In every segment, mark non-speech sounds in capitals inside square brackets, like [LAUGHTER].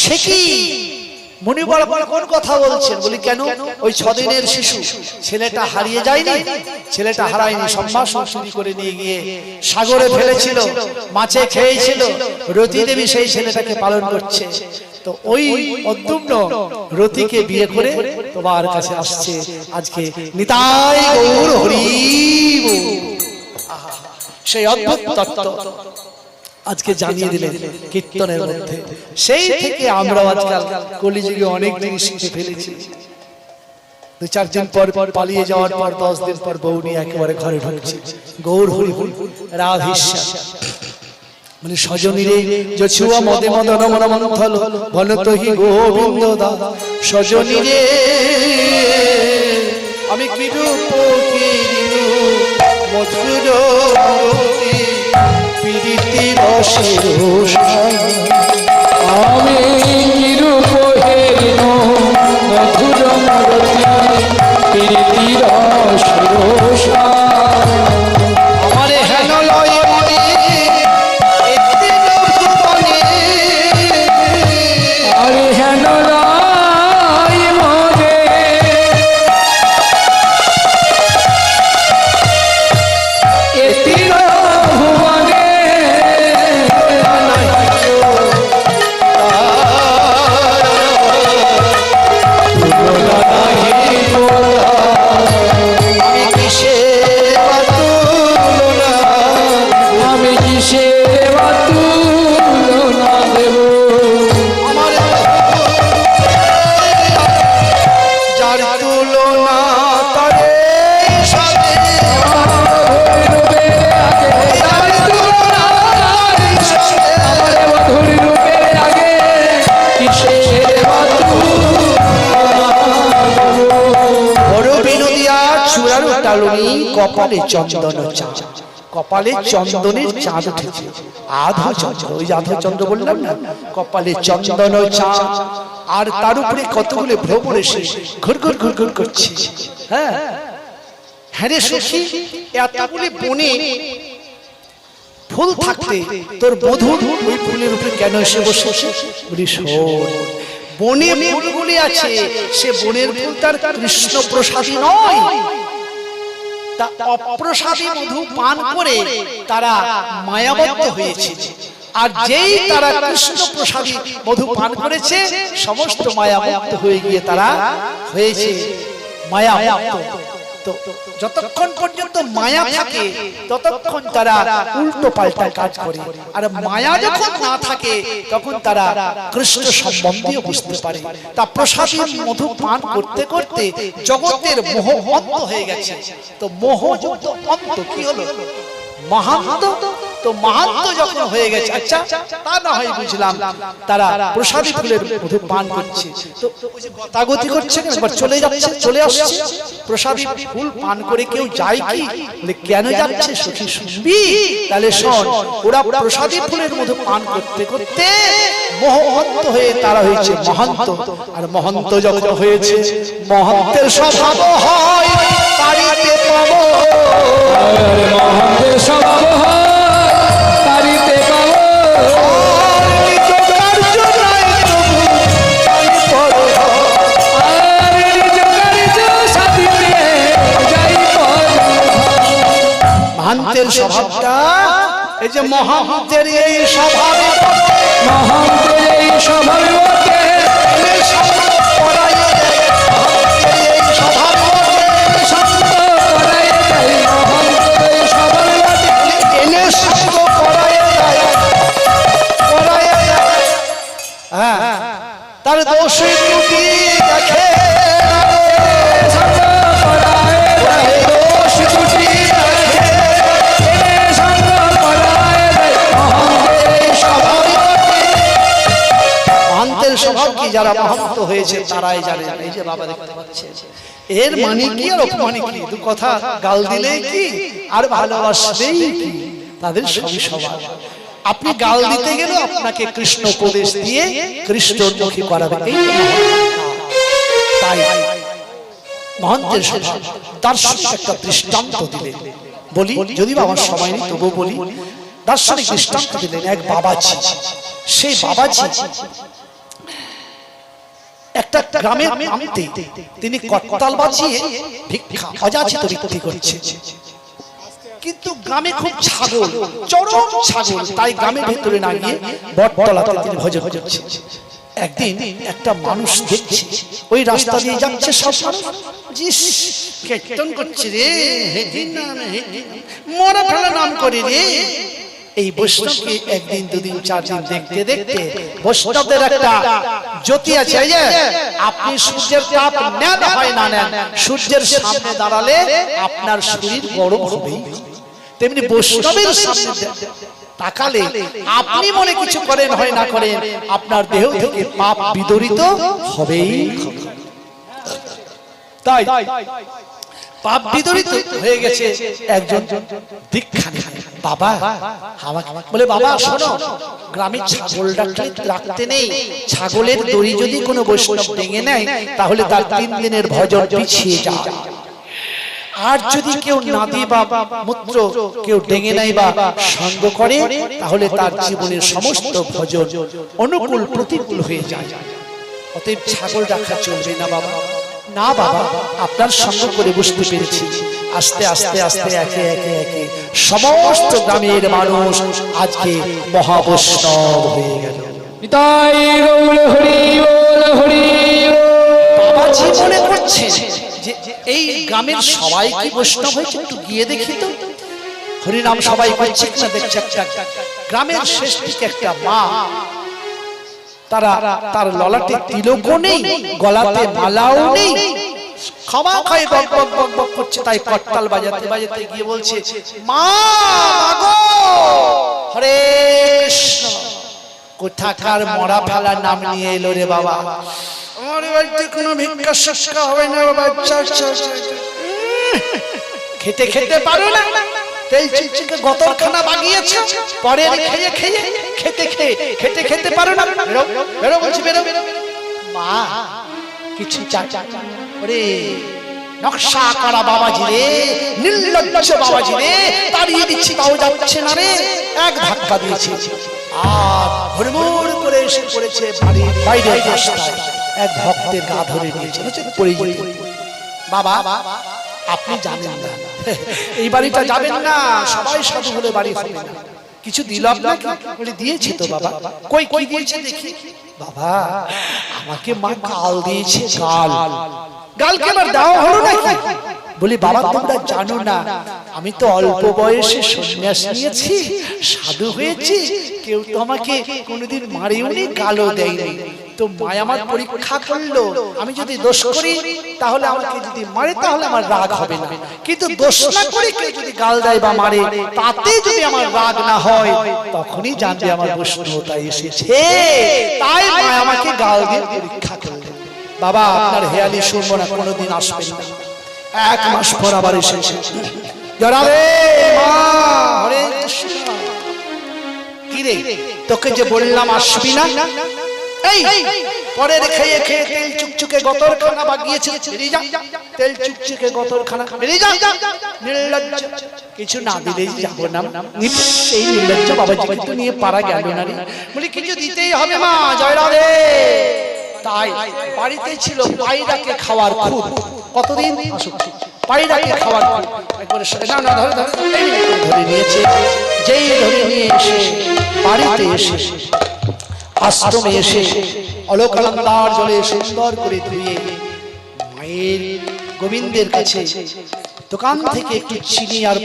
সে কি? মনি কোন কথা বলছেন? বলি কেন? ওই ছদিনের শিশু। ছেলেটা হারিয়ে যায়নি ছেলেটা হারায়নি সম্ভাষ চুরি করে নিয়ে গিয়ে সাগরে ফেলেছিল মাছে খেয়েছিল রতি দেবী সেই ছেলেটাকে পালন করছে। তো ওই অদ্যুম্ন রতিকে বিয়ে করে তোমার কাছে আসছে। আজকে নিতাই গৌর হরি সেই অদ্ভুত তত্ত্ব। আজকে জানিয়ে দিলেন কীর্তনের মধ্যে। সেই থেকে আমরা আজকাল কলিযুগে অনেক জিনিস শিখে ফেলেছি। দু চার দিন পর পর পালিয়ে যাওয়ার পর দশ দিন পর বউ নিয়ে একেবারে ঘরে ঢুকছি। গৌর হরি হরি রাধেশ্বর মানে সজনীরে যছুয়া মদে মদন মন মন্থল বলত হি গোবিন্দ দা। সজনীরে আমি কিরূপ কিরিনু মধুর পীড়িতি রসের আমি নিরূপ মধুর প্রীতি প্রীতির কপালে চন্দন চাঁদ। কপালে চন্দনের চাঁদ উঠেছে। আধো চন্দ্র। ওই আধো চন্দ্র বললাম না? কপালে চন্দন চাঁদ। আর তার উপরে কতগুলো ভ্রমণ এসে ঘুর ঘুর ঘুর ঘুর করছে। হ্যাঁ? হ্যাঁ রে সখী, এতগুলি বনে ফুল থাকতে তোর বধূ ওই ফুলের উপরে কেন এসে বসেছে? বলি বনে ফুলগুলি আছে। সে বনের ফুল তার কৃষ্ণ প্রসাদী নয়। অপ্রসাদী মধু পান করে তারা মায়াবদ্ধ হয়েছে। আর যেই তারা কৃষ্ণ প্রসাদী মধু পান করেছে, সমস্ত মায়াবদ্ধ হয়ে গিয়ে তারা হয়েছে মায়াবদ্ধ। তো যতক্ষণ পর্যন্ত মায়া থাকে, ততক্ষণ তারা উল্টো পাল্টা কাজ করে। আর মায়া যখন না থাকে, তখন তারা কৃষ্ণ সম্বন্ধীয় বুঝতে পারে। তা প্রশাসন মধু পান করতে করতে জগতের মোহ অন্ত হয়ে গেছে। তো মোহ অন্ত কি হলো? মহান্ত তো মহান্ত যখন হয়ে গেছে আচ্ছা তা না হয় বুঝলাম তারা প্রসাদী ফুলের মধু পান করছে। তো ওই যে গতাগতি করছে একবার চলে যাচ্ছে, চলে আসছে। প্রসাদী ফুল পান করে কেউ যায় কি? কেন যাচ্ছে সখী শুনবি তাহলে শোন, ওরা প্রসাদী ফুলের মধু পান করতে করতে মোহন্ত হয়ে তারা হয়েছে মহান্ত। আর মহন্ত যখন হয়েছে, মহন্তের স্বভাব হয় তারিতে পাবো। মহান্তের স্বভাব মহান্তের স্বভাবটা? এই যে মহান্তের এই স্বভাবে। মহান্তের এই স্বভাব পরাইয়ে দেয়। মহান্তের এই হয়েছে তারাই জানে এই যে বাবা দেখতে পাচ্ছে এর মানে কি আর অপমানে কি? দু কথা গাল দিলে কি? আর ভালোবাসলেই কি? তাদের সবই স্বভাব আপনি গাল দিতে গেলেও আপনাকে কৃষ্ণ উপদেশ দিয়ে কৃষ্ণমুখী করাবে। এই তাই। মহন্তের দার্শনিক একটা দৃষ্টান্ত দিলে বলি যদি আমার সময় নেই তবু বলি দার্শনিক দৃষ্টান্ত দিলেন এক বাবাজি। সেই বাবাজি। একটা গ্রামের প্রান্তে তিনি কর্তাল বাজিয়ে ভিক্ষা অযাচিত করছে কিন্তু গ্রামে খুব ছাগল চরম ছাগল তাই গ্রামের ভেতরে না গিয়ে বটতলাতে তিনি ভজন করছে একদিন একটা মানুষ দেখছে ওই রাস্তা দিয়ে যাচ্ছে সব কীর্তন করছে রে মরা ফেলা নাম করে রে। এই বৈষ্ণবকে একদিন দুদিন চার দিন দেখতে দেখতে বৈষ্ণবদের একটা জ্যোতি আছে যে আপনি সূর্যের তাপ নেন হয় না নেন সূর্যের সামনে দাঁড়ালে আপনার শরীর গরম হবেই তেমনি বৈষ্ণবের সামনে তাকালে আপনি মনে কিছু করেন হয় না করেন আপনার দেহ থেকে পাপ বিদরিত হবেই। তাই পাপ বিদরিত হয়ে গেছে একজন দীক্ষা। বাবা বলে, বাবা, শোনো, গ্রামে ছাগলটা রাখতে নেই। ছাগলের দড়ি যদি কোনো বৈষ্ণব ভেঙে নেয়, তাহলে তার তিন দিনের ভজন পিছিয়ে যায়। আর যদি কেউ নাদি বা মূত্র কেউ ডেঙে নেয় বা সঙ্গ করে, তাহলে তার জীবনের সমস্ত ভজন অনুকূল প্রতিকূল হয়ে যায়। অতএব ছাগল রাখা চলবে না বাবা। না বাবা আপনার সঙ্গ করে বুঝতে পেরেছি। আস্তে আস্তে আস্তে একে একে একে। সমস্ত গ্রামের মানুষ আজকে মহাবৈষ্ণব হয়ে গেল। বাবাজি মনে করছে যে এই গ্রামের সবাই কি বৈষ্ণব হয়েছে একটু গিয়ে দেখি তো। হরিনাম সবাই না দেখছে একটা। গ্রামের শেষ দিকে একটা মা তারা তার ললাটে তিলকও নেই, গলাতে মালাও নেই। ক্ষমা খায় বক বক বক বক করছে, তাই করতাল বাজাতে বাজাতে গিয়ে বলছে, মা গো হরে কোথাকার মরা ফেলা নাম নিয়ে এলো রে বাবা। আমার বাড়িতে কোনো ভিক্ষা শিক্ষা হবে না বাচ্চা। খেতে খেতে পারো না। পরে খেয়ে খেয়ে, খেতে খেতে খেতে পারো বাবাজি রে, নির্লজ্জ বাবাজি তাড়িয়ে দিচ্ছি, তাও যাচ্ছে না রে। এক ধাক্কা দিয়েছে। আর হুড়মুড় করে এসে পড়েছে বাড়ির বাইরে এক ভক্তের গা ধরে নিয়েছে? পড়ে বাবা আপনি জানেন না। [LAUGHS] এই বাড়িটা যাবেন না। সবাই সাধু হলে বাড়ি হবে না। কিছু দিল আপনাকে বলে দিয়েছে তো বাবা। কই কই দিয়েছে দেখি। বাবা আমাকে মা কাল দিয়েছে গাল। গাল। কেন দেওয়া হলো নাকি? বলি বাবা তোমরা জানো না আমি তো অল্প বয়সে সন্ন্যাস নিয়েছি সাধু হয়েছি কেউ তো আমাকে কোনোদিন মারেওনি গালও দেয়নি। তো মায় আমার পরীক্ষা করল আমি যদি দোষ করি তাহলে আমাকে যদি মারে তাহলে আমার রাগ হবে না। কিন্তু দোষ না করে কেউ যদি গাল দেয় বা মারে তাতে যদি আমার রাগ না হয় তখনই জানবে আমার বৈষ্ণবতা এসেছে। তাই মায় আমাকে গাল দিয়ে পরীক্ষা করলেন। বাবা আপনার হেয়ালি শুনব না কোনোদিন আসবেন না এক মাস পর আবার এসেছে তোকে যে বললাম আসবি না? এই খেয়ে খেয়ে তেল চুকচুকে গতর খানা বাগিয়েছে তেল চুকচুকে গতর খানা নির্লজ্জ। কিছু না দিলেই যাব নির্লজ্জ নিয়ে পারা গেল না রে। বলি, কিছু দিতেই হবে মা তাই বাড়িতে ছিল পায়রাকে খাওয়ার খুব কতদিন? পায়রাকে খাওয়ার খুব একবারে না না, ধরে ধরে ধরে। নিয়েছে। যেই ধরে নিয়ে এসে বাড়িতে এসে, আশ্রমে এসে, অলকানন্দার জলে সুন্দর করে ধুয়ে মায়ের গোবিন্দের কাছে দোকান থেকে একটু চিনি আর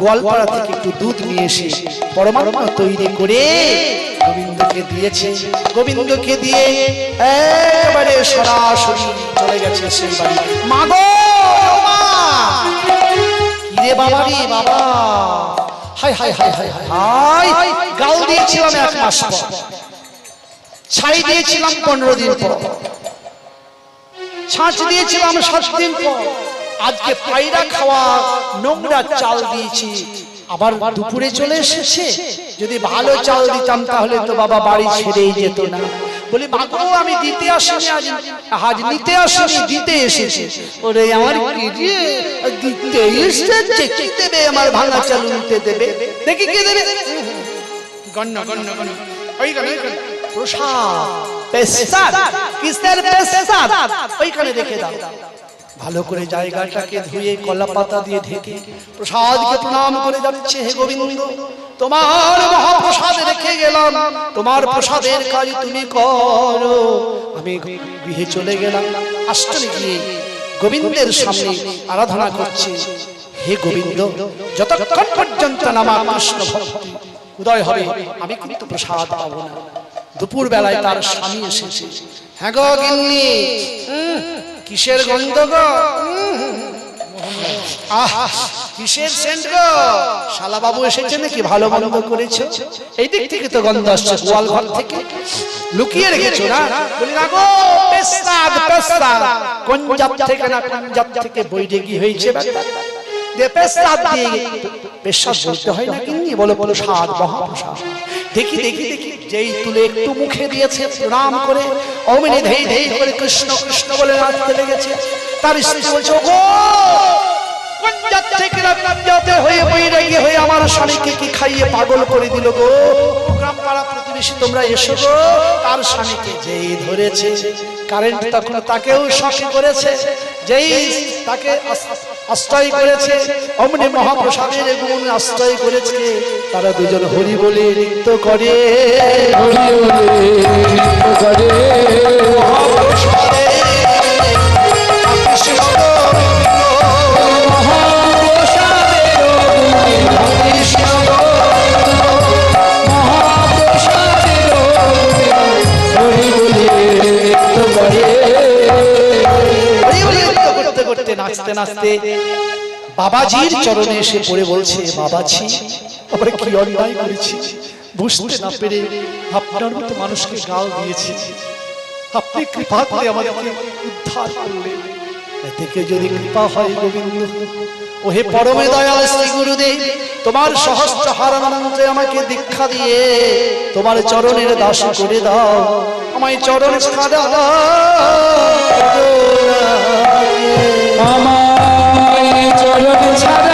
গোয়ালপাড়া থেকে একটু দুধ নিয়ে এসে পরমাত্মা তৈরি করে গোবিন্দকে দিয়েছে, গোবিন্দকে দিয়ে একেবারে সরাসরি চলে গেছে সেই বাড়ি। কিরে বাবা রে বাবা! হাই হাই হাই হাই হাই হাই গাল দিয়েছিলাম এক মাস পর। ছাই দিয়েছিলাম পনেরো দিন পর। ছাঁচ দিয়েছিলাম সাত দিন পর। আজকে পায়রা খাওয়া নোংরা চাল দিয়েছি। আবার দুপুরে চলে এসেছে। যদি ভালো চাল দিতাম তাহলে তো বাবা বাড়ি ছেড়েই যেত না। বলি মাগো আমি দিতে আসিনি আজ। আজ নিতে আসিনি দিতে এসেছি। ওরে আমার কি রে দিতে এসেছে কি দেবে আমার ভাঙা চালু নিতে দেবে। দেখি কি দেবে। গণ্য গণ্য গণ্য। ওইখানে ওইখানে। প্রসাদ পেশাদ কিসের পেশাদ ওইখানে রেখে দাও। ভালো করে জায়গাটাকে ধুয়ে কলা পাতা দিয়ে ঢেকে প্রসাদকে প্রণাম করে যাচ্ছে হে গোবিন্দ। তোমার মহাপ্রসাদ রেখে গেলাম। তোমার প্রসাদের কাজ তুমি করো। আমি গৃহে চলে গেলাম। আষ্টমী গিয়ে গোবিন্দের সামনে আরাধনা করছি। হে গোবিন্দ যতক্ষণ পর্যন্ত নামা কৃষ্ণ ভক্তি উদয় হবে আমি কিন্তু প্রসাদ পাবো না। দুপুর বেলায় তার স্বামী এসেছে। হ্যাঁ গো গিন্নি। উম, কিসের গন্ধ গো? আহ কিসের সেন্ট গো? শালা বাবু এসেছে নাকি ভালো গন্ধ করেছে? এই দিক থেকে তো গন্ধ আসছে গোয়াল ঘর থেকে লুকিয়ে রেখেছো না? বলি না গো কোন জাত থেকে না কোন জাত থেকে হয়েছে। দেখি দেখি দেখি, যেই তুলে একটু মুখে দিয়েছে করে, অমিনি ধেই ধেই করে কৃষ্ণ কৃষ্ণ বলে তার আমার স্বামীকে কি খাইয়ে পাগল করে দিল গো? পাড়া প্রতিবেশী তোমরা এসো গো। তার স্বামীকে যেই ধরেছে কারেন্ট তখন তাকেও শক্ত করেছে। যেই তাকে আশ্রয় করেছে অমনি মহাপ্রসাদের গুণ আশ্রয় করেছে তারা দুজন হরি বলে নৃত্য করে। নাচতে নাচতে বাবাজির চরণে এসে পড়ে বলছে বাবাজি আমরা কি অন্যায় করেছি? বুঝতে না পেরে আপনার মতো মানুষকে গাল দিয়েছি। আপনি কৃপা করে আমাদেরকে উদ্ধার করলেন। থেকে যদি কৃপা হয় গোবিন্দ ওহে পরমে দয়াল শ্রী গুরুদেব তোমার সহস্র হারানন্দে আমাকে দীক্ষা দিয়ে তোমার চরণের দাস করে দাও। আমায় চরণ ছাড়া আমার You're the